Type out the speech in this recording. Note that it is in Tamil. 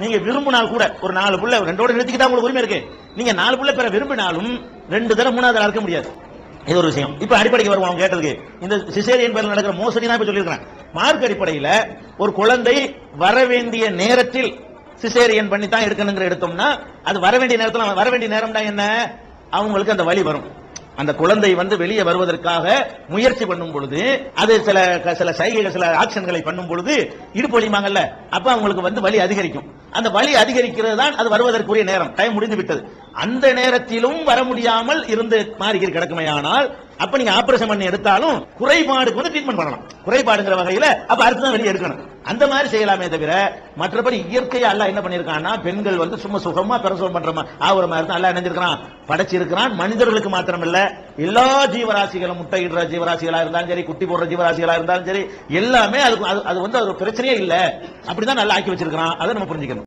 நீங்க விரும்பினால் கூட ஒரு நாலு புள்ள ரெண்டோட நிறுத்திக்கிட்டா உங்களுக்கு உரிமை இருக்கு. நீங்க நாலு புள்ள பெற விரும்பினாலும் ரெண்டு தடவை மூணாவது தடவை இருக்க முடியாது. இது ஒரு விஷயம். இப்ப அடிப்படைக்கு வருவோம் அவங்க கேட்டதுக்கு. இந்த சிசேரியன் பேரில் நடக்கிற மோசடி தான் இப்ப சொல்லியிருக்கிறேன். மார்க் அடிப்படையில ஒரு குழந்தை வர வேண்டிய நேரத்தில் சிசேரியன் பண்ணி தான் எடுக்கணுங்கிற எடுத்தோம்னா அது வர வேண்டிய நேரத்தில் வர வேண்டிய நேரம்னா என்ன? அவங்களுக்கு அந்த வழி வரும். அந்த குழந்தை வந்து வெளியே வருவதற்காக முயற்சி பண்ணும் பொழுது அது சில சில சைகைகள் சில ஆக்ஷன்களை பண்ணும் பொழுது இடுப்பு வலிமாங்கல்ல அப்ப அவங்களுக்கு வந்து வலி அதிகரிக்கும். அந்த வலி அதிகரிக்கிறது தான் அது வருவதற்குரிய நேரம். டைம் முடிந்து விட்டது. அந்த நேரத்திலும் வர முடியாமல் இருந்து மாறிக்கி கிடக்குமே ஆனால் அப்ப நீங்க ஆபரேஷன் பண்ணி எடுத்தாலும் குறைபாடுக்கு வந்து ட்ரீட்மெண்ட் பண்ணலாம். குறைபாடுங்கிற வகையில அப்ப அடுத்து தான் வெளியே எடுக்கணும். அந்த மாதிரி செய்யலாமே தவிர மற்றபடி இயற்கையா எல்லாம் என்ன பண்ணிருக்கான்னா பெண்கள் வந்து சும்மா சுகமா பிரசவம் பண்ற மாதிரி ஆகுற மாதிரி தான் அல்லாஹ் நினைஞ்சிருக்கிறான் படைச்சிருக்கிறான். மனிதர்களுக்கு மாத்திரம் இல்ல எல்லா ஜீவராசிகளும் முட்டையிடுற ஜீவராசிகளா இருந்தாலும் சரி குட்டி போடுற ஜீவராசிகளா இருந்தாலும் சரி எல்லாமே அதுக்கு அது- அது வந்து ஒரு பிரச்சனையே இல்ல. அப்படிதான் நல்லா ஆக்கி வச்சிருக்கிறான். அதை நம்ம புரிஞ்சுக்கணும்.